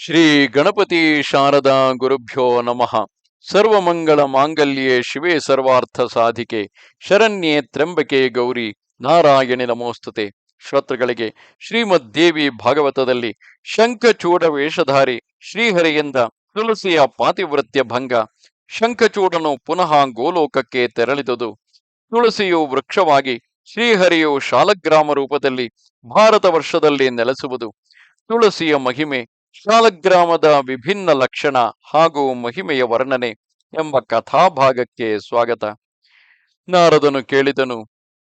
ಶ್ರೀ ಗಣಪತಿ ಶಾರದಾ ಗುರುಭ್ಯೋ ನಮಃ. ಸರ್ವಮಂಗಳ ಮಾಂಗಲ್ಯೇ ಶಿವೇ ಸರ್ವಾರ್ಥ ಸಾಧಿಕೆ. ಶರಣ್ಯೆ ತ್ರಂಬಕೆ ಗೌರಿ ನಾರಾಯಣಿ ನಮೋಸ್ತುತೆ. ಶ್ರೋತೃಗಳಿಗೆ ಶ್ರೀಮದ್ ದೇವಿ ಭಾಗವತದಲ್ಲಿ ಶಂಖಚೂಡ ವೇಷಧಾರಿ ಶ್ರೀಹರಿಯಿಂದ ತುಳಸಿಯ ಪಾತಿವೃತ್ಯ ಭಂಗ. ಶಂಖಚೂಡನು ಪುನಃ ಗೋಲೋಕಕ್ಕೆ ತೆರಳಿದುದು. ತುಳಸಿಯು ವೃಕ್ಷವಾಗಿ ಶ್ರೀಹರಿಯು ಶಾಲಗ್ರಾಮ ರೂಪದಲ್ಲಿ ಭಾರತ ವರ್ಷದಲ್ಲಿ ನೆಲೆಸುವುದು. ತುಳಸಿಯ ಮಹಿಮೆ ಶಾಲಗ್ರಾಮದ ವಿಭಿನ್ನ ಲಕ್ಷಣ ಹಾಗೂ ಮಹಿಮೆಯ ವರ್ಣನೆ ಎಂಬ ಕಥಾಭಾಗಕ್ಕೆ ಸ್ವಾಗತ. ನಾರದನು ಕೇಳಿದನು,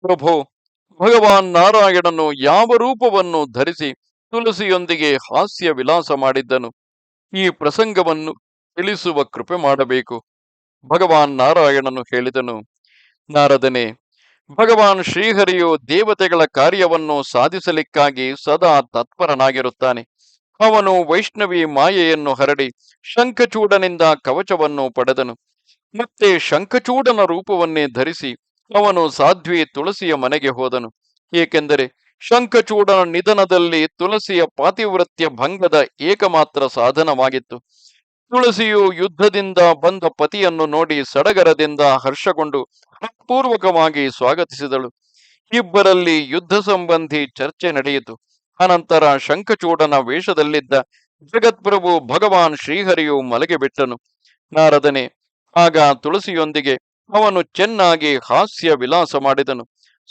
ಪ್ರಭು, ಭಗವಾನ್ ನಾರಾಯಣನು ಯಾವ ರೂಪವನ್ನು ಧರಿಸಿ ತುಳಸಿಯೊಂದಿಗೆ ಹಾಸ್ಯ ವಿಲಾಸ ಮಾಡಿದ್ದನು? ಈ ಪ್ರಸಂಗವನ್ನು ತಿಳಿಸುವ ಕೃಪೆ ಮಾಡಬೇಕು. ಭಗವಾನ್ ನಾರಾಯಣನು ಹೇಳಿದನು, ನಾರದನೆ, ಭಗವಾನ್ ಶ್ರೀಹರಿಯು ದೇವತೆಗಳ ಕಾರ್ಯವನ್ನು ಸಾಧಿಸಲಿಕ್ಕಾಗಿ ಸದಾ ತತ್ಪರನಾಗಿರುತ್ತಾನೆ. ಅವನು ವೈಷ್ಣವಿ ಮಾಯೆಯನ್ನು ಹರಡಿ ಶಂಖಚೂಡನಿಂದ ಕವಚವನ್ನು ಪಡೆದನು. ಮತ್ತೆ ಶಂಖಚೂಡನ ರೂಪವನ್ನೇ ಧರಿಸಿ ಅವನು ಸಾಧ್ವಿ ತುಳಸಿಯ ಮನೆಗೆ ಹೋದನು. ಏಕೆಂದರೆ ಶಂಖಚೂಡನ ನಿಧನದಲ್ಲಿ ತುಳಸಿಯ ಪಾತಿವೃತ್ಯ ಭಂಗದ ಏಕಮಾತ್ರ ಸಾಧನವಾಗಿತ್ತು. ತುಳಸಿಯು ಯುದ್ಧದಿಂದ ಬಂದ ಪತಿಯನ್ನು ನೋಡಿ ಸಡಗರದಿಂದ ಹರ್ಷಗೊಂಡು ಪೂರ್ವಕವಾಗಿ ಸ್ವಾಗತಿಸಿದಳು. ಇಬ್ಬರಲ್ಲಿ ಯುದ್ಧ ಸಂಬಂಧಿ ಚರ್ಚೆ ನಡೆಯಿತು. ಅನಂತರ ಶಂಖಚೂಡನ ವೇಷದಲ್ಲಿದ್ದ ಜಗತ್ಪ್ರಭು ಭಗವಾನ್ ಶ್ರೀಹರಿಯು ಮಲಗೆ ಬಿಟ್ಟನು. ನಾರದನೆ, ಆಗ ತುಳಸಿಯೊಂದಿಗೆ ಅವನು ಚೆನ್ನಾಗಿ ಹಾಸ್ಯ ವಿಲಾಸ ಮಾಡಿದನು.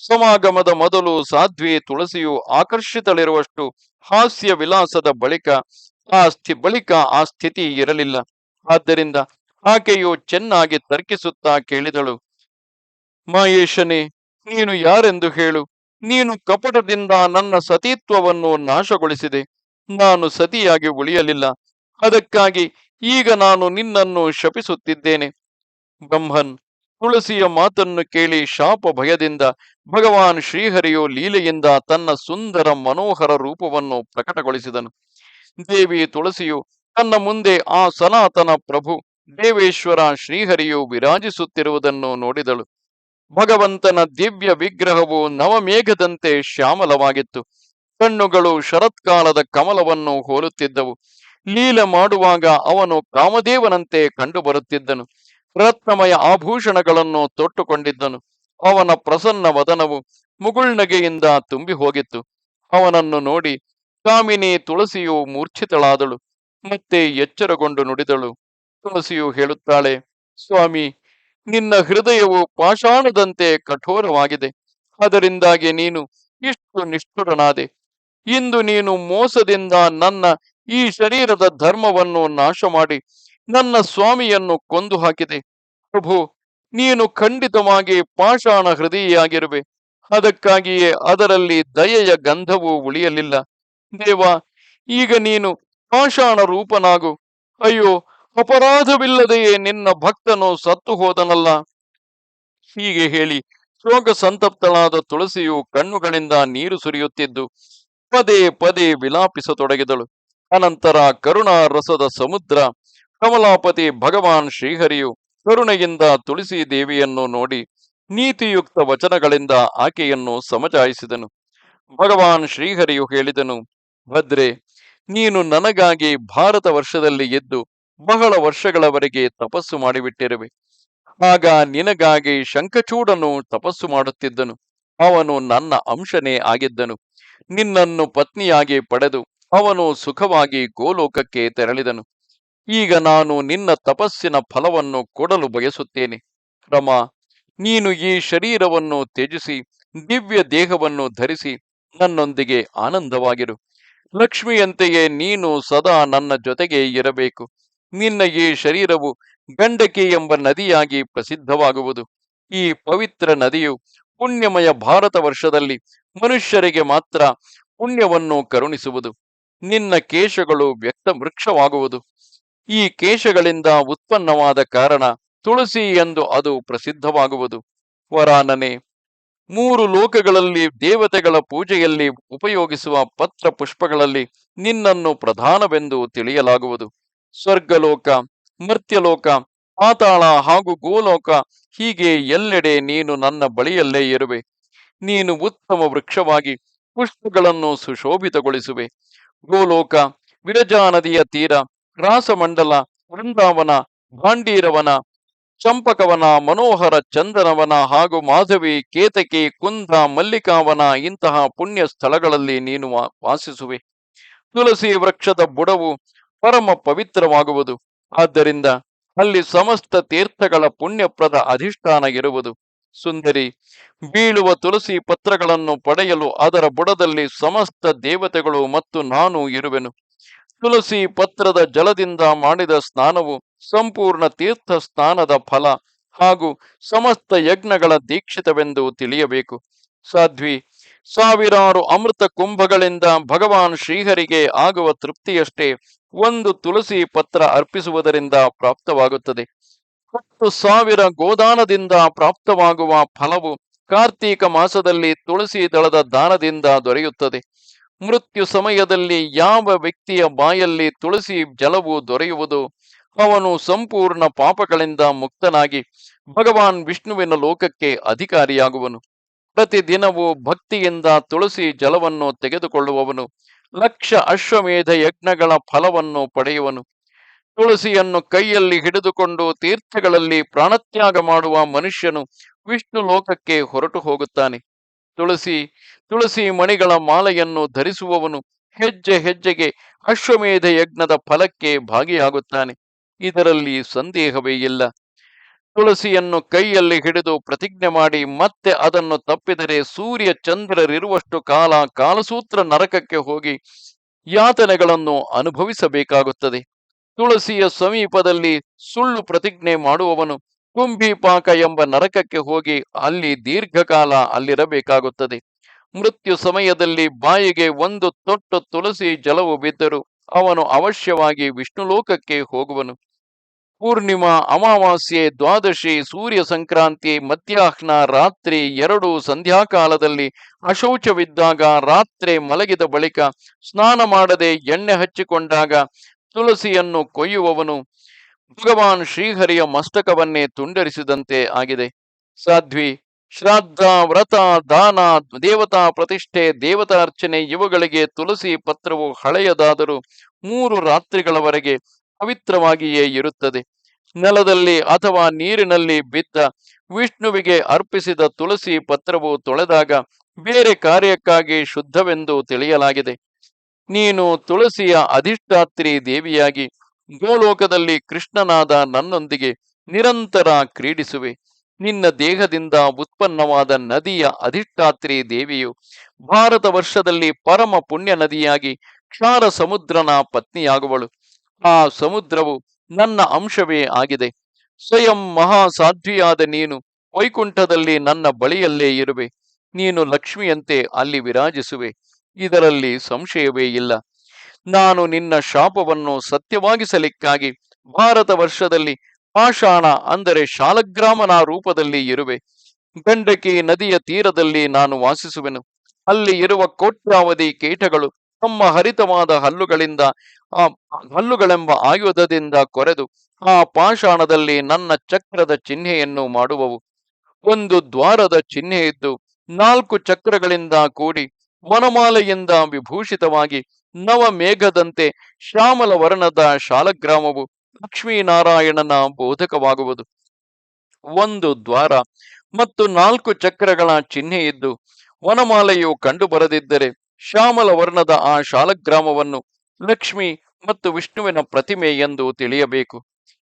ಸಮಾಗಮದ ಮೊದಲು ಸಾಧ್ವಿ ತುಳಸಿಯು ಆಕರ್ಷಿತಳಿರುವಷ್ಟು ಹಾಸ್ಯ ವಿಲಾಸದ ಬಳಿಕ ಆ ಸ್ಥಿ ಬಳಿಕ ಆ ಸ್ಥಿತಿ ಇರಲಿಲ್ಲ. ಆದ್ದರಿಂದ ಆಕೆಯು ಚೆನ್ನಾಗಿ ತರ್ಕಿಸುತ್ತಾ ಕೇಳಿದಳು. ಮಹೇಶನೇ ನೀನು ಯಾರೆಂದು ಹೇಳು? ನೀನು ಕಪಟದಿಂದ ನನ್ನ ಸತೀತ್ವವನ್ನು ನಾಶಗೊಳಿಸಿದೆ. ನಾನು ಸತಿಯಾಗಿ ಉಳಿಯಲಿಲ್ಲ. ಅದಕ್ಕಾಗಿ ಈಗ ನಾನು ನಿನ್ನನ್ನು ಶಪಿಸುತ್ತಿದ್ದೇನೆ. ಬ್ರಹ್ಮನ್, ತುಳಸಿಯ ಮಾತನ್ನು ಕೇಳಿ ಶಾಪ ಭಯದಿಂದ ಭಗವಾನ್ ಶ್ರೀಹರಿಯು ಲೀಲೆಯಿಂದ ತನ್ನ ಸುಂದರ ಮನೋಹರ ರೂಪವನ್ನು ಪ್ರಕಟಗೊಳಿಸಿದನು. ದೇವಿ ತುಳಸಿಯು ತನ್ನ ಮುಂದೆ ಆ ಸನಾತನ ಪ್ರಭು ದೇವೇಶ್ವರ ಶ್ರೀಹರಿಯು ವಿರಾಜಿಸುತ್ತಿರುವುದನ್ನು ನೋಡಿದಳು. ಭಗವಂತನ ದಿವ್ಯ ವಿಗ್ರಹವು ನವಮೇಘದಂತೆ ಶ್ಯಾಮಲವಾಗಿತ್ತು. ಕಣ್ಣುಗಳು ಶರತ್ಕಾಲದ ಕಮಲವನ್ನು ಹೋಲುತ್ತಿದ್ದವು. ಲೀಲ ಮಾಡುವಾಗ ಅವನು ಕಾಮದೇವನಂತೆ ಕಂಡುಬರುತ್ತಿದ್ದನು. ರತ್ನಮಯ ಆಭೂಷಣಗಳನ್ನು ತೊಟ್ಟುಕೊಂಡಿದ್ದನು. ಅವನ ಪ್ರಸನ್ನ ವದನವು ಮುಗುಳ್ನಗೆಯಿಂದ ತುಂಬಿ ಹೋಗಿತ್ತು ಅವನನ್ನು ನೋಡಿ ಕಾಮಿನಿ ತುಳಸಿಯು ಮೂರ್ಛಿತಳಾದಳು. ಮತ್ತೆ ಎಚ್ಚರಗೊಂಡು ನುಡಿದಳು. ತುಳಸಿಯು ಹೇಳುತ್ತಾಳೆ, ಸ್ವಾಮಿ ನಿನ್ನ ಹೃದಯವು ಪಾಷಾಣದಂತೆ ಕಠೋರವಾಗಿದೆ. ಅದರಿಂದಾಗಿ ನೀನು ಇಷ್ಟು ನಿಷ್ಠುರನಾದೆ. ಇಂದು ನೀನು ಮೋಸದಿಂದ ನನ್ನ ಈ ಶರೀರದ ಧರ್ಮವನ್ನು ನಾಶ ಮಾಡಿ ನನ್ನ ಸ್ವಾಮಿಯನ್ನು ಕೊಂದು ಹಾಕಿದೆ ಪ್ರಭು, ನೀನು ಖಂಡಿತವಾಗಿ ಪಾಷಾಣ ಹೃದಯಿಯಾಗಿರುವೆ. ಅದಕ್ಕಾಗಿಯೇ ಅದರಲ್ಲಿ ದಯೆಯ ಗಂಧವು ಉಳಿಯಲಿಲ್ಲ. ದೇವ, ಈಗ ನೀನು ಪಾಷಾಣ ರೂಪನಾಗು. ಅಯ್ಯೋ ಅಪರಾಧವಿಲ್ಲದೆಯೇ ನಿನ್ನ ಭಕ್ತನು ಸತ್ತು ಹೋದನಲ್ಲ? ಹೀಗೆ ಹೇಳಿ ಶೋಕ ಸಂತಪ್ತಳಾದ ತುಳಸಿಯು ಕಣ್ಣುಗಳಿಂದ ನೀರು ಸುರಿಯುತ್ತಿದ್ದು ಪದೇ ಪದೇ ವಿಲಾಪಿಸತೊಡಗಿದಳು. ಅನಂತರ ಕರುಣಾ ರಸದ ಸಮುದ್ರ, ಕಮಲಾಪತಿ ಭಗವಾನ್ ಶ್ರೀಹರಿಯು ಕರುಣೆಯಿಂದ ತುಳಸಿ ದೇವಿಯನ್ನು ನೋಡಿ ನೀತಿಯುಕ್ತ ವಚನಗಳಿಂದ ಆಕೆಯನ್ನು ಸಮಜಾಯಿಸಿದನು. ಭಗವಾನ್ ಶ್ರೀಹರಿಯು ಹೇಳಿದನು, ಭದ್ರೆ, ನೀನು ನನಗಾಗಿ ಭಾರತ ವರ್ಷದಲ್ಲಿ ಎದ್ದು ಬಹಳ ವರ್ಷಗಳವರೆಗೆ ತಪಸ್ಸು ಮಾಡಿಬಿಟ್ಟಿರುವೆ. ಆಗ ನಿನಗಾಗಿ ಶಂಖಚೂಡನು ತಪಸ್ಸು ಮಾಡುತ್ತಿದ್ದನು. ಅವನು ನನ್ನ ಅಂಶನೇ ಆಗಿದ್ದನು. ನಿನ್ನನ್ನು ಪತ್ನಿಯಾಗಿ ಪಡೆದು ಅವನು ಸುಖವಾಗಿ ಗೋಲೋಕಕ್ಕೆ ತೆರಳಿದನು. ಈಗ ನಾನು ನಿನ್ನ ತಪಸ್ಸಿನ ಫಲವನ್ನು ಕೊಡಲು ಬಯಸುತ್ತೇನೆ. ರಮ, ನೀನು ಈ ಶರೀರವನ್ನು ತ್ಯಜಿಸಿ, ದಿವ್ಯ ದೇಹವನ್ನು ಧರಿಸಿ, ನನ್ನೊಂದಿಗೆ ಆನಂದವಾಗಿರು. ಲಕ್ಷ್ಮಿಯಂತೆಯೇ ನೀನು ಸದಾ ನನ್ನ ಜೊತೆಗೆ ಇರಬೇಕು. ನಿನ್ನ ಈ ಶರೀರವು ಗಂಡಕಿ ಎಂಬ ನದಿಯಾಗಿ ಪ್ರಸಿದ್ಧವಾಗುವುದು. ಈ ಪವಿತ್ರ ನದಿಯು ಪುಣ್ಯಮಯ ಭಾರತ ವರ್ಷದಲ್ಲಿ ಮನುಷ್ಯರಿಗೆ ಮಾತ್ರ ಪುಣ್ಯವನ್ನು ಕರುಣಿಸುವುದು. ನಿನ್ನ ಕೇಶಗಳು ವ್ಯಕ್ತ ವೃಕ್ಷವಾಗುವುದು. ಈ ಕೇಶಗಳಿಂದ ಉತ್ಪನ್ನವಾದ ಕಾರಣ ತುಳಸಿ ಎಂದು ಅದು ಪ್ರಸಿದ್ಧವಾಗುವುದು. ವರಾನನೆ, ಮೂರು ಲೋಕಗಳಲ್ಲಿ ದೇವತೆಗಳ ಪೂಜೆಯಲ್ಲಿ ಉಪಯೋಗಿಸುವ ಪತ್ರ ಪುಷ್ಪಗಳಲ್ಲಿ ನಿನ್ನನ್ನು ಪ್ರಧಾನವೆಂದು ತಿಳಿಯಲಾಗುವುದು. ಸ್ವರ್ಗಲೋಕ, ಮರ್ತ್ಯಲೋಕ, ಪಾತಾಳ ಹಾಗೂ ಗೋಲೋಕ, ಹೀಗೆ ಎಲ್ಲೆಡೆ ನೀನು ನನ್ನ ಬಳಿಯಲ್ಲೇ ಇರುವೆ. ನೀನು ಉತ್ತಮ ವೃಕ್ಷವಾಗಿ ಪುಷ್ಪಗಳನ್ನು ಸುಶೋಭಿತಗೊಳಿಸುವೆ. ಗೋಲೋಕ ವಿರಜಾ ನದಿಯ ತೀರ, ರಾಸಮಂಡಲ, ವೃಂದಾವನ, ಭಾಂಡೀರವನ, ಚಂಪಕವನ, ಮನೋಹರ ಚಂದನವನ ಹಾಗೂ ಮಾಧವಿ, ಕೇತಕಿ, ಕುಂದ, ಮಲ್ಲಿಕಾವನ ಇಂತಹ ಪುಣ್ಯ ಸ್ಥಳಗಳಲ್ಲಿ ನೀನು ವಾಸಿಸುವೆ ತುಳಸಿ ವೃಕ್ಷದ ಬುಡವು ಪರಮ ಪವಿತ್ರವಾಗುವುದು. ಆದ್ದರಿಂದ ಅಲ್ಲಿ ಸಮಸ್ತ ತೀರ್ಥಗಳ ಪುಣ್ಯಪ್ರದ ಅಧಿಷ್ಠಾನ ಇರುವುದು. ಸುಂದರಿ, ಬೀಳುವ ತುಳಸಿ ಪತ್ರಗಳನ್ನು ಪಡೆಯಲು ಅದರ ಬುಡದಲ್ಲಿ ಸಮಸ್ತ ದೇವತೆಗಳು ಮತ್ತು ನಾನು ಇರುವೆನು. ತುಳಸಿ ಪತ್ರದ ಜಲದಿಂದ ಮಾಡಿದ ಸ್ನಾನವು ಸಂಪೂರ್ಣ ತೀರ್ಥ ಸ್ನಾನದ ಫಲ ಹಾಗೂ ಸಮಸ್ತ ಯಜ್ಞಗಳ ದೀಕ್ಷಿತವೆಂದು ತಿಳಿಯಬೇಕು. ಸಾಧ್ವಿ, ಸಾವಿರಾರು ಅಮೃತ ಕುಂಭಗಳಿಂದ ಭಗವಾನ್ ಶ್ರೀಹರಿಗೆ ಆಗುವ ತೃಪ್ತಿಯಷ್ಟೇ ಒಂದು ತುಳಸಿ ಪತ್ರ ಅರ್ಪಿಸುವುದರಿಂದ ಪ್ರಾಪ್ತವಾಗುತ್ತದೆ. ಹತ್ತು ಸಾವಿರ ಗೋದಾನದಿಂದ ಪ್ರಾಪ್ತವಾಗುವ ಫಲವು ಕಾರ್ತೀಕ ಮಾಸದಲ್ಲಿ ತುಳಸಿ ದಳದ ದಾನದಿಂದ ದೊರೆಯುತ್ತದೆ. ಮೃತ್ಯು ಸಮಯದಲ್ಲಿ ಯಾವ ವ್ಯಕ್ತಿಯ ಬಾಯಲ್ಲಿ ತುಳಸಿ ಜಲವು ದೊರೆಯುವುದು, ಅವನು ಸಂಪೂರ್ಣ ಪಾಪಗಳಿಂದ ಮುಕ್ತನಾಗಿ ಭಗವಾನ್ ವಿಷ್ಣುವಿನ ಲೋಕಕ್ಕೆ ಅಧಿಕಾರಿಯಾಗುವನು. ಪ್ರತಿದಿನವೂ ಭಕ್ತಿಯಿಂದ ತುಳಸಿ ಜಲವನ್ನು ತೆಗೆದುಕೊಳ್ಳುವವನು ಲಕ್ಷ ಅಶ್ವಮೇಧ ಯಜ್ಞಗಳ ಫಲವನ್ನು ಪಡೆಯುವನು. ತುಳಸಿಯನ್ನು ಕೈಯಲ್ಲಿ ಹಿಡಿದುಕೊಂಡು ತೀರ್ಥಗಳಲ್ಲಿ ಪ್ರಾಣತ್ಯಾಗ ಮಾಡುವ ಮನುಷ್ಯನು ವಿಷ್ಣು ಲೋಕಕ್ಕೆ ಹೊರಟು ಹೋಗುತ್ತಾನೆ. ತುಳಸಿ ತುಳಸಿ ಮಣಿಗಳ ಮಾಲೆಯನ್ನು ಧರಿಸುವವನು ಹೆಜ್ಜೆ ಹೆಜ್ಜೆಗೆ ಅಶ್ವಮೇಧ ಯಜ್ಞದ ಫಲಕ್ಕೆ ಭಾಗಿಯಾಗುತ್ತಾನೆ. ಇದರಲ್ಲಿ ಸಂದೇಹವೇ ಇಲ್ಲ. ತುಳಸಿಯನ್ನು ಕೈಯಲ್ಲಿ ಹಿಡಿದು ಪ್ರತಿಜ್ಞೆ ಮಾಡಿ ಮತ್ತೆ ಅದನ್ನು ತಪ್ಪಿದರೆ ಸೂರ್ಯ ಚಂದ್ರರಿರುವಷ್ಟು ಕಾಲ ಕಾಲಸೂತ್ರ ನರಕಕ್ಕೆ ಹೋಗಿ ಯಾತನೆಗಳನ್ನು ಅನುಭವಿಸಬೇಕಾಗುತ್ತದೆ. ತುಳಸಿಯ ಸಮೀಪದಲ್ಲಿ ಸುಳ್ಳು ಪ್ರತಿಜ್ಞೆ ಮಾಡುವವನು ಕುಂಭಿಪಾಕ ಎಂಬ ನರಕಕ್ಕೆ ಹೋಗಿ ಅಲ್ಲಿ ದೀರ್ಘಕಾಲ ಅಲ್ಲಿರಬೇಕಾಗುತ್ತದೆ. ಮೃತ್ಯು ಸಮಯದಲ್ಲಿ ಬಾಯಿಗೆ ಒಂದು ತೊಟ್ಟು ತುಳಸಿ ಜಲವು ಬಿದ್ದರೂ ಅವನು ಅವಶ್ಯವಾಗಿ ವಿಷ್ಣು ಲೋಕಕ್ಕೆ ಹೋಗುವನು. ಪೂರ್ಣಿಮಾ, ಅಮಾವಾಸ್ಯೆ, ದ್ವಾದಶಿ ಸೂರ್ಯ ಸಂಕ್ರಾಂತಿ ಮಧ್ಯಾಹ್ನ, ರಾತ್ರಿ ಎರಡು ಸಂಧ್ಯಾಕಾಲದಲ್ಲಿ ಅಶೌಚವಿದ್ದಾಗ ರಾತ್ರಿ ಮಲಗಿದ ಬಳಿಕ ಸ್ನಾನ ಮಾಡದೆ ಎಣ್ಣೆ ಹಚ್ಚಿಕೊಂಡಾಗ ತುಳಸಿಯನ್ನು ಕೊಯ್ಯುವವನು ಭಗವಾನ್ ಶ್ರೀಹರಿಯ ಮಸ್ತಕವನ್ನೇ ತುಂಡರಿಸಿದಂತೆ ಆಗಿದೆ. ಸಾಧ್ವಿ, ಶ್ರಾದ್ದ, ವ್ರತ, ದಾನ, ದೇವತಾ ಪ್ರತಿಷ್ಠೆ, ದೇವತಾರ್ಚನೆ ಇವುಗಳಿಗೆ ತುಳಸಿ ಪತ್ರವು ಹಳೆಯದಾದರೂ ಮೂರು ರಾತ್ರಿಗಳವರೆಗೆ ಪವಿತ್ರವಾಗಿಯೇ ಇರುತ್ತದೆ. ನೆಲದಲ್ಲಿ ಅಥವಾ ನೀರಿನಲ್ಲಿ ಬಿದ್ದ ವಿಷ್ಣುವಿಗೆ ಅರ್ಪಿಸಿದ ತುಳಸಿ ಪತ್ರವು ತೊಳೆದಾಗ ಬೇರೆ ಕಾರ್ಯಕ್ಕಾಗಿ ಶುದ್ಧವೆಂದು ತಿಳಿಯಲಾಗಿದೆ. ನೀನು ತುಳಸಿಯ ಅಧಿಷ್ಠಾತ್ರಿ ದೇವಿಯಾಗಿ ಗೋಲೋಕದಲ್ಲಿ ಕೃಷ್ಣನಾದ ನನ್ನೊಂದಿಗೆ ನಿರಂತರ ಕ್ರೀಡಿಸುವೆ. ನಿನ್ನ ದೇಹದಿಂದ ಉತ್ಪನ್ನವಾದ ನದಿಯ ಅಧಿಷ್ಠಾತ್ರಿ ದೇವಿಯು ಭಾರತ ವರ್ಷದಲ್ಲಿ ಪರಮ ಪುಣ್ಯ ನದಿಯಾಗಿ ಕ್ಷಾರ ಸಮುದ್ರನ ಪತ್ನಿಯಾಗುವಳು. ಆ ಸಮುದ್ರವು ನನ್ನ ಅಂಶವೇ ಆಗಿದೆ. ಸ್ವಯಂ ಮಹಾ ಸಾಧ್ವಿಯಾದ ನೀನು, ವೈಕುಂಠದಲ್ಲಿ ನನ್ನ ಬಳಿಯಲ್ಲೇ ಇರುವೆ. ನೀನು ಲಕ್ಷ್ಮಿಯಂತೆ ಅಲ್ಲಿ ವಿರಾಜಿಸುವೆ. ಇದರಲ್ಲಿ ಸಂಶಯವೇ ಇಲ್ಲ. ನಾನು ನಿನ್ನ ಶಾಪವನ್ನು ಸತ್ಯವಾಗಿಸಲಿಕ್ಕಾಗಿ ಭಾರತ ವರ್ಷದಲ್ಲಿ ಪಾಷಾಣ ಅಂದರೆ ಶಾಲಗ್ರಾಮನ ರೂಪದಲ್ಲಿ ಇರುವೆ. ಗಂಡಕಿ ನದಿಯ ತೀರದಲ್ಲಿ ನಾನು ವಾಸಿಸುವೆನು. ಅಲ್ಲಿ ಇರುವ ಕೋಟ್ಯಾವಧಿ ಕೀಟಗಳು ತಮ್ಮ ಹರಿತವಾದ ಹಲ್ಲುಗಳಿಂದ, ಆ ಹಲ್ಲುಗಳೆಂಬ ಆಯುಧದಿಂದ ಕೊರೆದು, ಆ ಪಾಷಾಣದಲ್ಲಿ ನನ್ನ ಚಕ್ರದ ಚಿಹ್ನೆಯನ್ನು ಮಾಡುವವು. ಒಂದು ದ್ವಾರದ ಚಿಹ್ನೆ ಇದ್ದು, ನಾಲ್ಕು ಚಕ್ರಗಳಿಂದ ಕೂಡಿ, ವನಮಾಲೆಯಿಂದ ವಿಭೂಷಿತವಾಗಿ ನವ ಮೇಘದಂತೆ ಶ್ಯಾಮಲ ವರ್ಣದ ಶಾಲಗ್ರಾಮವು ಲಕ್ಷ್ಮೀನಾರಾಯಣನ ಬೋಧಕವಾಗುವುದು. ಒಂದು ದ್ವಾರ ಮತ್ತು ನಾಲ್ಕು ಚಕ್ರಗಳ ಚಿಹ್ನೆ ಇದ್ದು, ವನಮಾಲೆಯು ಕಂಡು ಬರದಿದ್ದರೆ ಶ್ಯಾಮಲ ವರ್ಣದ ಆ ಶಾಲಗ್ರಾಮವನ್ನು ಲಕ್ಷ್ಮಿ ಮತ್ತು ವಿಷ್ಣುವಿನ ಪ್ರತಿಮೆ ಎಂದು ತಿಳಿಯಬೇಕು.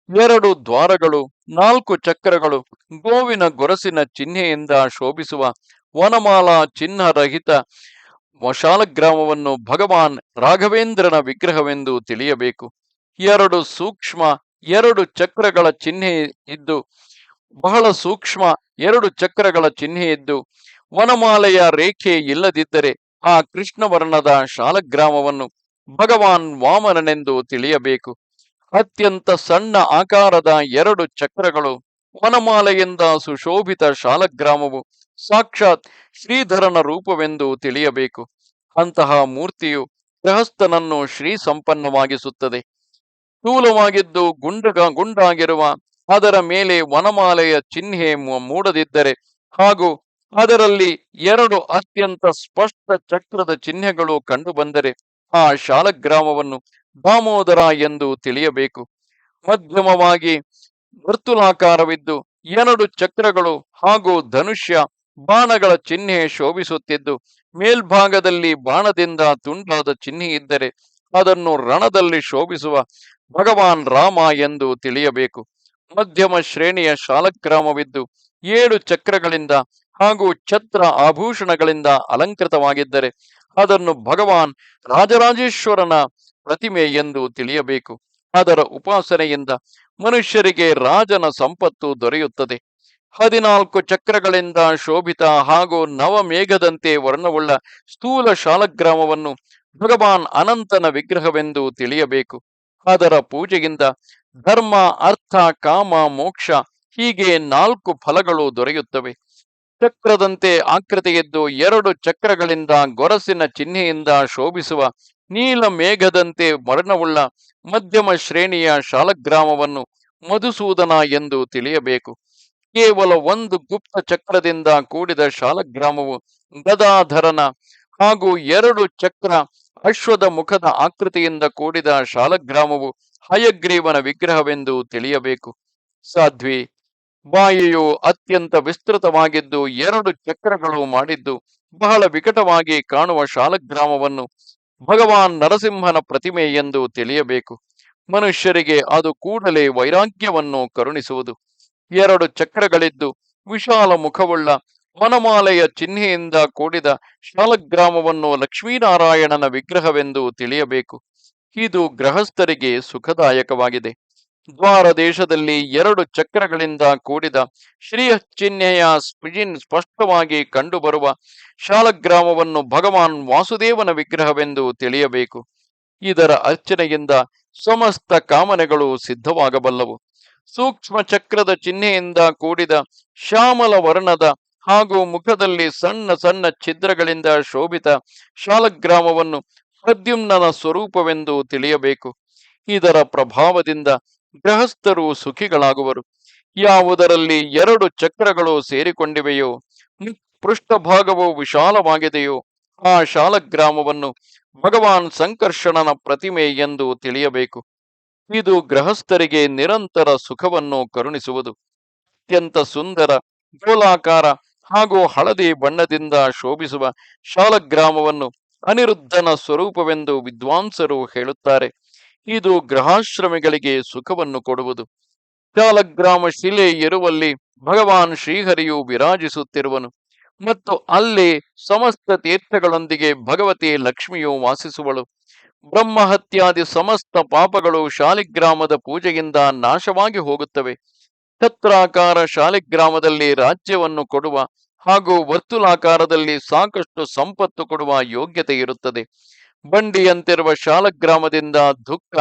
ಎರಡು ದ್ವಾರಗಳು, ನಾಲ್ಕು ಚಕ್ರಗಳು, ಗೋವಿನ ಗೊರಸಿನ ಚಿಹ್ನೆಯಿಂದ ಶೋಭಿಸುವ ವನಮಾಲಾ ಚಿಹ್ನರಹಿತ ಶಾಲಗ್ರಾಮವನ್ನು ಭಗವಾನ್ ರಾಘವೇಂದ್ರನ ವಿಗ್ರಹವೆಂದು ತಿಳಿಯಬೇಕು. ಎರಡು ಸೂಕ್ಷ್ಮ, ಎರಡು ಚಕ್ರಗಳ ಚಿಹ್ನೆ ಇದ್ದು, ಬಹಳ ಸೂಕ್ಷ್ಮ ಎರಡು ಚಕ್ರಗಳ ಚಿಹ್ನೆ ಇದ್ದು, ವನಮಾಲೆಯ ರೇಖೆ ಇಲ್ಲದಿದ್ದರೆ ಆ ಕೃಷ್ಣವರ್ಣದ ಶಾಲಗ್ರಾಮವನ್ನು ಭಗವಾನ್ ವಾಮನನೆಂದು ತಿಳಿಯಬೇಕು. ಅತ್ಯಂತ ಸಣ್ಣ ಆಕಾರದ ಎರಡು ಚಕ್ರಗಳು ವನಮಾಲೆಯಿಂದ ಸುಶೋಭಿತ ಶಾಲಗ್ರಾಮವು ಸಾಕ್ಷಾತ್ ಶ್ರೀಧರನ ರೂಪವೆಂದು ತಿಳಿಯಬೇಕು. ಅಂತಹ ಮೂರ್ತಿಯು ಗೃಹಸ್ಥನನ್ನು ಶ್ರೀ ಸಂಪನ್ನವಾಗಿಸುತ್ತದೆ ಸ್ಥೂಲವಾಗಿದ್ದು ಗುಂಡಗ ಗುಂಡಾಗಿರುವ ಅದರ ಮೇಲೆ ವನಮಾಲೆಯ ಚಿಹ್ನೆ ಮೂಡದಿದ್ದರೆ ಹಾಗೂ ಅದರಲ್ಲಿ ಎರಡು ಅತ್ಯಂತ ಸ್ಪಷ್ಟ ಚಕ್ರದ ಚಿಹ್ನೆಗಳು ಕಂಡುಬಂದರೆ ಆ ಶಾಲಗ್ರಾಮವನ್ನು ದಾಮೋದರ ಎಂದು ತಿಳಿಯಬೇಕು. ಮಧ್ಯಮವಾಗಿ ವರ್ತುಲಾಕಾರವಿದ್ದು ಎರಡು ಚಕ್ರಗಳು ಹಾಗೂ ಧನುಷ್ಯ ಬಾಣಗಳ ಚಿಹ್ನೆ ಶೋಭಿಸುತ್ತಿದ್ದು, ಮೇಲ್ಭಾಗದಲ್ಲಿ ಬಾಣದಿಂದ ತುಂಡಾದ ಚಿಹ್ನೆ ಇದ್ದರೆ ಅದನ್ನು ರಣದಲ್ಲಿ ಶೋಭಿಸುವ ಭಗವಾನ್ ರಾಮ ಎಂದು ತಿಳಿಯಬೇಕು. ಮಧ್ಯಮ ಶ್ರೇಣಿಯ ಶಾಲಗ್ರಾಮವಿದ್ದು ಏಳು ಚಕ್ರಗಳಿಂದ ಹಾಗೂ ಛತ್ರ ಆಭೂಷಣಗಳಿಂದ ಅಲಂಕೃತವಾಗಿದ್ದರೆ ಅದನ್ನು ಭಗವಾನ್ ರಾಜರಾಜೇಶ್ವರನ ಪ್ರತಿಮೆ ಎಂದು ತಿಳಿಯಬೇಕು. ಅದರ ಉಪಾಸನೆಯಿಂದ ಮನುಷ್ಯರಿಗೆ ರಾಜನ ಸಂಪತ್ತು ದೊರೆಯುತ್ತದೆ. ಹದಿನಾಲ್ಕು ಚಕ್ರಗಳಿಂದ ಶೋಭಿತ ಹಾಗೂ ನವಮೇಘದಂತೆ ವರ್ಣವುಳ್ಳ ಸ್ಥೂಲ ಶಾಲಗ್ರಾಮವನ್ನು ಭಗವಾನ್ ಅನಂತನ ವಿಗ್ರಹವೆಂದು ತಿಳಿಯಬೇಕು. ಅದರ ಪೂಜೆಯಿಂದ ಧರ್ಮ, ಅರ್ಥ, ಕಾಮ, ಮೋಕ್ಷ ಹೀಗೆ ನಾಲ್ಕು ಫಲಗಳು ದೊರೆಯುತ್ತವೆ. ಚಕ್ರದಂತೆ ಆಕೃತಿಯಿದ್ದು ಎರಡು ಚಕ್ರಗಳಿಂದ ಗೊರಸಿನ ಚಿಹ್ನೆಯಿಂದ ಶೋಭಿಸುವ ನೀಲ ಮೇಘದಂತೆ ವರ್ಣವುಳ್ಳ ಮಧ್ಯಮ ಶ್ರೇಣಿಯ ಶಾಲಗ್ರಾಮವನ್ನು ಮಧುಸೂದನ ಎಂದು ತಿಳಿಯಬೇಕು. ಕೇವಲ ಒಂದು ಗುಪ್ತ ಚಕ್ರದಿಂದ ಕೂಡಿದ ಶಾಲಗ್ರಾಮವು ಗದಾಧರನ ಹಾಗೂ ಎರಡು ಚಕ್ರ ಅಶ್ವದ ಮುಖದ ಆಕೃತಿಯಿಂದ ಕೂಡಿದ ಶಾಲಗ್ರಾಮವು ಹಯಗ್ರೀವನ ವಿಗ್ರಹವೆಂದು ತಿಳಿಯಬೇಕು. ಸಾಧ್ವಿ ಬಾಯಿಯು ಅತ್ಯಂತ ವಿಸ್ತೃತವಾಗಿದ್ದು ಎರಡು ಚಕ್ರಗಳು ಮಾಡಿದ್ದು ಬಹಳ ವಿಕಟವಾಗಿ ಕಾಣುವ ಶಾಲಗ್ರಾಮವನ್ನು ಭಗವಾನ್ ನರಸಿಂಹನ ಪ್ರತಿಮೆ ಎಂದು ತಿಳಿಯಬೇಕು. ಮನುಷ್ಯರಿಗೆ ಅದು ಕೂಡಲೇ ವೈರಾಗ್ಯವನ್ನು ಕರುಣಿಸುವುದು. ಎರಡು ಚಕ್ರಗಳಿದ್ದು ವಿಶಾಲ ಮುಖವುಳ್ಳ ವನಮಾಲೆಯ ಚಿಹ್ನೆಯಿಂದ ಕೂಡಿದ ಶಾಲಗ್ರಾಮವನ್ನು ಲಕ್ಷ್ಮೀನಾರಾಯಣನ ವಿಗ್ರಹವೆಂದು ತಿಳಿಯಬೇಕು. ಇದು ಗೃಹಸ್ಥರಿಗೆ ಸುಖದಾಯಕವಾಗಿದೆ. ದ್ವಾರ ದೇಶದಲ್ಲಿ ಎರಡು ಚಕ್ರಗಳಿಂದ ಕೂಡಿದ ಶ್ರೀ ಚಿಹ್ನೆಯ ಸ್ಪಿಜಿನ್ ಸ್ಪಷ್ಟವಾಗಿ ಕಂಡುಬರುವ ಶಾಲಗ್ರಾಮವನ್ನು ಭಗವಾನ್ ವಾಸುದೇವನ ವಿಗ್ರಹವೆಂದು ತಿಳಿಯಬೇಕು. ಇದರ ಅರ್ಚನೆಯಿಂದ ಸಮಸ್ತ ಕಾಮನೆಗಳು ಸಿದ್ಧವಾಗಬಲ್ಲವು. ಸೂಕ್ಷ್ಮ ಚಕ್ರದ ಚಿಹ್ನೆಯಿಂದ ಕೂಡಿದ ಶ್ಯಾಮಲ ವರ್ಣದ ಹಾಗೂ ಮುಖದಲ್ಲಿ ಸಣ್ಣ ಸಣ್ಣ ಛಿದ್ರಗಳಿಂದ ಶೋಭಿತ ಶಾಲಗ್ರಾಮವನ್ನು ಪ್ರದ್ಯುಮ್ನನ ಸ್ವರೂಪವೆಂದು ತಿಳಿಯಬೇಕು. ಇದರ ಪ್ರಭಾವದಿಂದ ಗೃಹಸ್ಥರು ಸುಖಿಗಳಾಗುವರು. ಯಾವುದರಲ್ಲಿ ಎರಡು ಚಕ್ರಗಳು ಸೇರಿಕೊಂಡಿವೆಯೋ, ಪೃಷ್ಠಭಾಗವು ವಿಶಾಲವಾಗಿದೆಯೋ, ಆ ಶಾಲಗ್ರಾಮವನ್ನು ಭಗವಾನ್ ಸಂಕರ್ಷಣನ ಪ್ರತಿಮೆ ಎಂದು ತಿಳಿಯಬೇಕು. ಇದು ಗೃಹಸ್ಥರಿಗೆ ನಿರಂತರ ಸುಖವನ್ನು ಕರುಣಿಸುವುದು. ಅತ್ಯಂತ ಸುಂದರ, ಗೋಲಾಕಾರ ಹಾಗೂ ಹಳದಿ ಬಣ್ಣದಿಂದ ಶೋಭಿಸುವ ಶಾಲಗ್ರಾಮವನ್ನು ಅನಿರುದ್ಧನ ಸ್ವರೂಪವೆಂದು ವಿದ್ವಾಂಸರು ಹೇಳುತ್ತಾರೆ. ಇದು ಗ್ರಹಾಶ್ರಮಿಗಳಿಗೆ ಸುಖವನ್ನು ಕೊಡುವುದು. ಶಾಲಗ್ರಾಮ ಶಿಲೆ ಇರುವಲ್ಲಿ ಭಗವಾನ್ ಶ್ರೀಹರಿಯು ವಿರಾಜಿಸುತ್ತಿರುವನು. ಮತ್ತು ಅಲ್ಲಿ ಸಮಸ್ತ ತೀರ್ಥಗಳೊಂದಿಗೆ ಭಗವತಿ ಲಕ್ಷ್ಮಿಯು ವಾಸಿಸುವಳು. ಬ್ರಹ್ಮಹತ್ಯಾದಿ ಸಮಸ್ತ ಪಾಪಗಳು ಶಾಲಿಗ್ರಾಮದ ಪೂಜೆಯಿಂದ ನಾಶವಾಗಿ ಹೋಗುತ್ತವೆ. ಛತ್ರಾಕಾರ ಶಾಲಿಗ್ರಾಮದಲ್ಲಿ ರಾಜ್ಯವನ್ನು ಕೊಡುವ ಹಾಗೂ ವರ್ತುಲಾಕಾರದಲ್ಲಿ ಸಾಕಷ್ಟು ಸಂಪತ್ತು ಕೊಡುವ ಯೋಗ್ಯತೆ ಇರುತ್ತದೆ. ಬಂಡಿಯಂತಿರುವ ಶಾಲಗ್ರಾಮದಿಂದ ದುಃಖ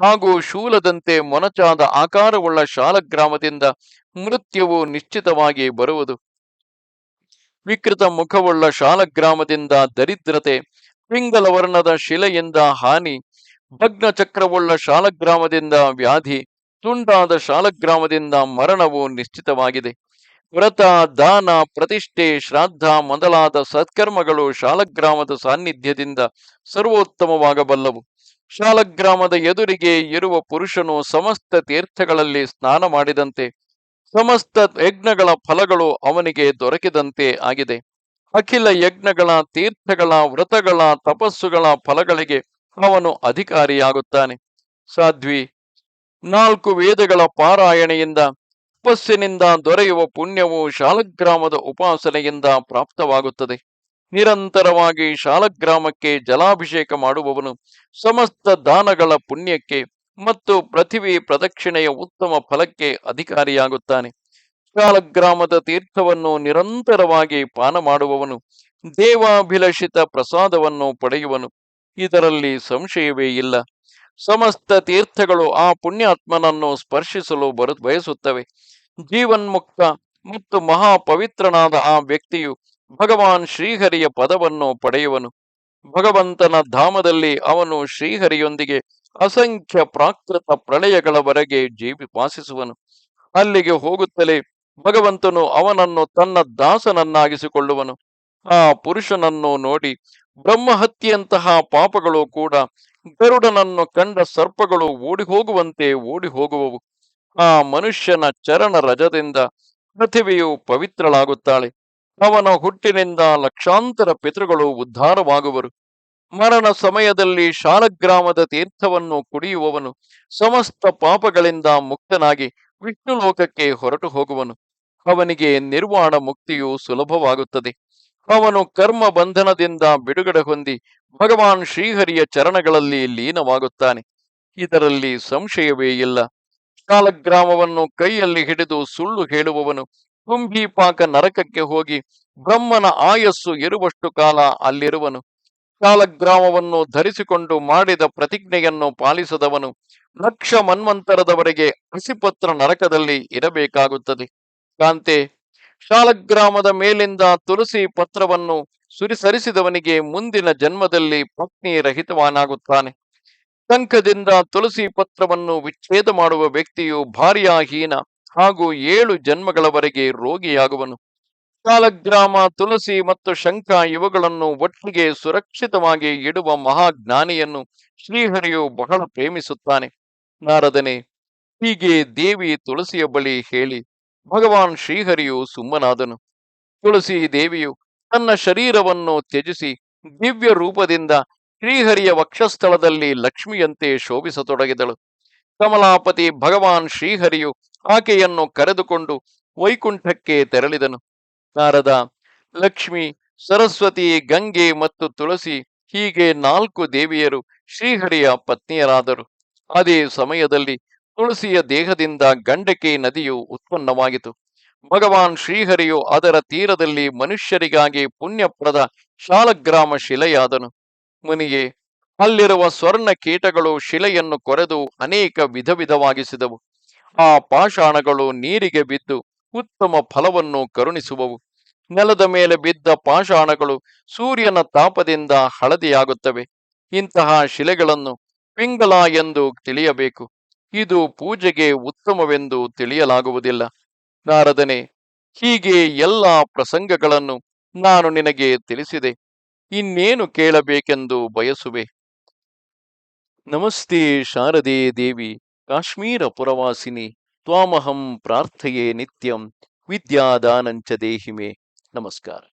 ಹಾಗೂ ಶೂಲದಂತೆ ಮೊನಚಾದ ಆಕಾರವುಳ್ಳ ಶಾಲಗ್ರಾಮದಿಂದ ಮೃತ್ಯುವು ನಿಶ್ಚಿತವಾಗಿ ಬರುವುದು. ವಿಕೃತ ಮುಖವುಳ್ಳ ಶಾಲಗ್ರಾಮದಿಂದ ದರಿದ್ರತೆ ಪಿಂಗಲ ವರ್ಣದ ಶಿಲೆಯಿಂದ ಹಾನಿ ಭಗ್ನ ಚಕ್ರವುಳ್ಳ ಶಾಲಗ್ರಾಮದಿಂದ ವ್ಯಾಧಿ, ತುಂಡಾದ ಶಾಲಗ್ರಾಮದಿಂದ ಮರಣವು ನಿಶ್ಚಿತವಾಗಿದೆ. ವ್ರತ ದಾನ ಪ್ರತಿಷ್ಠೆ ಶ್ರಾದ್ದ ಮೊದಲಾದ ಸತ್ಕರ್ಮಗಳು ಶಾಲಗ್ರಾಮದ ಸಾನ್ನಿಧ್ಯದಿಂದ ಸರ್ವೋತ್ತಮವಾಗಬಲ್ಲವು. ಶಾಲಗ್ರಾಮದ ಎದುರಿಗೆ ಇರುವ ಪುರುಷನು ಸಮಸ್ತ ತೀರ್ಥಗಳಲ್ಲಿ ಸ್ನಾನ ಮಾಡಿದಂತೆ, ಸಮಸ್ತ ಯಜ್ಞಗಳ ಫಲಗಳು ಅವನಿಗೆ ದೊರಕಿದಂತೆ ಆಗಿದೆ. ಅಖಿಲ ಯಜ್ಞಗಳ ತೀರ್ಥಗಳ ವ್ರತಗಳ ತಪಸ್ಸುಗಳ ಫಲಗಳಿಗೆ ಅವನು ಅಧಿಕಾರಿಯಾಗುತ್ತಾನೆ. ಸಾಧ್ವಿ, ನಾಲ್ಕು ವೇದಗಳ ಪಾರಾಯಣೆಯಿಂದ ತಪಸ್ಸಿನಿಂದ ದೊರೆಯುವ ಪುಣ್ಯವು ಶಾಲಗ್ರಾಮದ ಉಪಾಸನೆಯಿಂದ ಪ್ರಾಪ್ತವಾಗುತ್ತದೆ. ನಿರಂತರವಾಗಿ ಶಾಲಗ್ರಾಮಕ್ಕೆ ಜಲಾಭಿಷೇಕ ಮಾಡುವವನು ಸಮಸ್ತ ದಾನಗಳ ಪುಣ್ಯಕ್ಕೆ ಮತ್ತು ಪೃಥಿವಿ ಪ್ರದಕ್ಷಿಣೆಯ ಉತ್ತಮ ಫಲಕ್ಕೆ ಅಧಿಕಾರಿಯಾಗುತ್ತಾನೆ. ಶಾಲಗ್ರಾಮದ ತೀರ್ಥವನ್ನು ನಿರಂತರವಾಗಿ ಪಾನ ಮಾಡುವವನು ದೇವಾಭಿಲಷಿತ ಪ್ರಸಾದವನ್ನು ಪಡೆಯುವನು. ಇದರಲ್ಲಿ ಸಂಶಯವೇ ಇಲ್ಲ. ಸಮಸ್ತ ತೀರ್ಥಗಳು ಆ ಪುಣ್ಯಾತ್ಮನನ್ನು ಸ್ಪರ್ಶಿಸಲು ಬರು, ಬಯಸುತ್ತವೆ. ಜೀವನ್ಮುಕ್ತ ಮತ್ತು ಮಹಾ ಪವಿತ್ರನಾದ ಆ ವ್ಯಕ್ತಿಯು ಭಗವಾನ್ ಶ್ರೀಹರಿಯ ಪದವನ್ನು ಪಡೆಯುವನು. ಭಗವಂತನ ಧಾಮದಲ್ಲಿ ಅವನು ಶ್ರೀಹರಿಯೊಂದಿಗೆ ಅಸಂಖ್ಯ ಪ್ರಾಕೃತ ಪ್ರಳಯಗಳವರೆಗೆ ಜೀವಿ ವಾಸಿಸುವನು. ಅಲ್ಲಿಗೆ ಹೋಗುತ್ತಲೇ ಭಗವಂತನು ಅವನನ್ನು ತನ್ನ ದಾಸನನ್ನಾಗಿಸಿಕೊಳ್ಳುವನು. ಆ ಪುರುಷನನ್ನು ನೋಡಿ ಬ್ರಹ್ಮಹತ್ಯೆಯಂತಹ ಪಾಪಗಳು ಕೂಡ ಗರುಡನನ್ನು ಕಂಡ ಸರ್ಪಗಳು ಓಡಿ ಹೋಗುವಂತೆ ಓಡಿ ಹೋಗುವವು ಆ ಮನುಷ್ಯನ ಚರಣ ರಜದಿಂದ ಪೃಥಿವಿಯು ಪವಿತ್ರಳಾಗುತ್ತಾಳೆ. ಅವನ ಹುಟ್ಟಿನಿಂದ ಲಕ್ಷಾಂತರ ಪಿತೃಗಳು ಉದ್ಧಾರವಾಗುವರು. ಮರಣ ಸಮಯದಲ್ಲಿ ಶಾಲಗ್ರಾಮದ ತೀರ್ಥವನ್ನು ಕುಡಿಯುವವನು ಸಮಸ್ತ ಪಾಪಗಳಿಂದ ಮುಕ್ತನಾಗಿ ವಿಷ್ಣು ಲೋಕಕ್ಕೆ ಹೊರಟು ಹೋಗುವನು. ಅವನಿಗೆ ನಿರ್ವಾಣ ಮುಕ್ತಿಯು ಸುಲಭವಾಗುತ್ತದೆ. ಅವನು ಕರ್ಮ ಬಂಧನದಿಂದ ಬಿಡುಗಡೆ ಹೊಂದಿ ಭಗವಾನ್ ಶ್ರೀಹರಿಯ ಚರಣಗಳಲ್ಲಿ ಲೀನವಾಗುತ್ತಾನೆ. ಇದರಲ್ಲಿ ಸಂಶಯವೇ ಇಲ್ಲ. ಶಾಲಗ್ರಾಮವನ್ನು ಕೈಯಲ್ಲಿ ಹಿಡಿದು ಸುಳ್ಳು ಹೇಳುವವನು ಕುಂಭೀಪಾಕ ನರಕಕ್ಕೆ ಹೋಗಿ ಬ್ರಹ್ಮನ ಆಯಸ್ಸು ಇರುವಷ್ಟು ಕಾಲ ಅಲ್ಲಿರುವನು. ಶಾಲಗ್ರಾಮವನ್ನು ಧರಿಸಿಕೊಂಡು ಮಾಡಿದ ಪ್ರತಿಜ್ಞೆಯನ್ನು ಪಾಲಿಸದವನು ಲಕ್ಷ ಮನ್ವಂತರದವರೆಗೆ ಹಸಿಪತ್ರ ನರಕದಲ್ಲಿ ಇರಬೇಕಾಗುತ್ತದೆ. ಕಾಂತೆ ಶಾಲಗ್ರಾಮದ ಮೇಲಿಂದ ತುಳಸಿ ಪತ್ರವನ್ನು ಸುರಿಸರಿಸಿದವನಿಗೆ ಮುಂದಿನ ಜನ್ಮದಲ್ಲಿ ಪತ್ನಿ ರಹಿತವಾನಾಗುತ್ತಾನೆ. ಟಂಕದಿಂದ ತುಳಸಿ ಪತ್ರವನ್ನು ವಿಚ್ಛೇದ ಮಾಡುವ ವ್ಯಕ್ತಿಯು ಭಾರ್ಯಾಹೀನ ಹಾಗೂ ಏಳು ಜನ್ಮಗಳವರೆಗೆ ರೋಗಿಯಾಗುವನು. ಕಾಲಗ್ರಾಮ ತುಳಸಿ ಮತ್ತು ಶಂಖ ಇವುಗಳನ್ನು ಒಟ್ಟಿಗೆ ಸುರಕ್ಷಿತವಾಗಿ ಇಡುವ ಮಹಾಜ್ಞಾನಿಯನ್ನು ಶ್ರೀಹರಿಯು ಬಹಳ ಪ್ರೇಮಿಸುತ್ತಾನೆ. ನಾರದನೆ, ಹೀಗೆ ದೇವಿ ತುಳಸಿಯ ಬಳಿ ಹೇಳಿ, ಭಗವಾನ್ ಶ್ರೀಹರಿಯು ಸುಮ್ಮನಾದನು. ತುಳಸಿ ದೇವಿಯು ತನ್ನ ಶರೀರವನ್ನು ತ್ಯಜಿಸಿ ದಿವ್ಯ ರೂಪದಿಂದ ಶ್ರೀಹರಿಯ ವಕ್ಷಸ್ಥಳದಲ್ಲಿ ಲಕ್ಷ್ಮಿಯಂತೆ ಶೋಭಿಸತೊಡಗಿದಳು. ಕಮಲಾಪತಿ ಭಗವಾನ್ ಶ್ರೀಹರಿಯು ಆಕೆಯನ್ನು ಕರೆದುಕೊಂಡು ವೈಕುಂಠಕ್ಕೆ ತೆರಳಿದನು. ನಾರದ, ಲಕ್ಷ್ಮಿ, ಸರಸ್ವತಿ, ಗಂಗೆ ಮತ್ತು ತುಳಸಿ, ಹೀಗೆ ನಾಲ್ಕು ದೇವಿಯರು ಶ್ರೀಹರಿಯ ಪತ್ನಿಯರಾದರು. ಅದೇ ಸಮಯದಲ್ಲಿ ತುಳಸಿಯ ದೇಹದಿಂದ ಗಂಡಕಿ ನದಿಯು ಉತ್ಪನ್ನವಾಯಿತು ಭಗವಾನ್ ಶ್ರೀಹರಿಯು ಅದರ ತೀರದಲ್ಲಿ ಮನುಷ್ಯರಿಗಾಗಿ ಪುಣ್ಯಪ್ರದ ಶಾಲಗ್ರಾಮ ಶಿಲೆಯಾದನು. ಮುನಿಗೆ ಅಲ್ಲಿರುವ ಸ್ವರ್ಣ ಕೀಟಗಳು ಶಿಲೆಯನ್ನು ಕೊರೆದು ಅನೇಕ ವಿಧ ವಿಧವಾಗಿಸಿದವು ಆ ಪಾಷಾಣಗಳು ನೀರಿಗೆ ಬಿದ್ದು ಉತ್ತಮ ಫಲವನ್ನು ಕರುಣಿಸುವವು. ನೆಲದ ಮೇಲೆ ಬಿದ್ದ ಪಾಷಾಣಗಳು ಸೂರ್ಯನ ತಾಪದಿಂದ ಹಳದಿಯಾಗುತ್ತವೆ. ಇಂತಹ ಶಿಲೆಗಳನ್ನು ಪಿಂಗಲ ಎಂದು ತಿಳಿಯಬೇಕು. ಇದು ಪೂಜೆಗೆ ಉತ್ತಮವೆಂದು ತಿಳಿಯಲಾಗುವುದಿಲ್ಲ. ನಾರದನೆ, ಹೀಗೆ ಎಲ್ಲ ಪ್ರಸಂಗಗಳನ್ನು ನಾನು ನಿನಗೆ ತಿಳಿಸಿದೆ. ಇನ್ನೇನು ಕೇಳಬೇಕೆಂದು ಬಯಸುವೆ? ನಮಸ್ತೆ ಶಾರದೆ ದೇವಿ ಕಾಶ್ಮೀರ ಪುರವಾಸಿನಿ ತ್ವಾಮಹಂ ಪ್ರಾರ್ಥಯೇ ನಿತ್ಯಂ ವಿದ್ಯಾದಾನಂಚ ದೇಹಿಮೆ. ನಮಸ್ಕಾರ.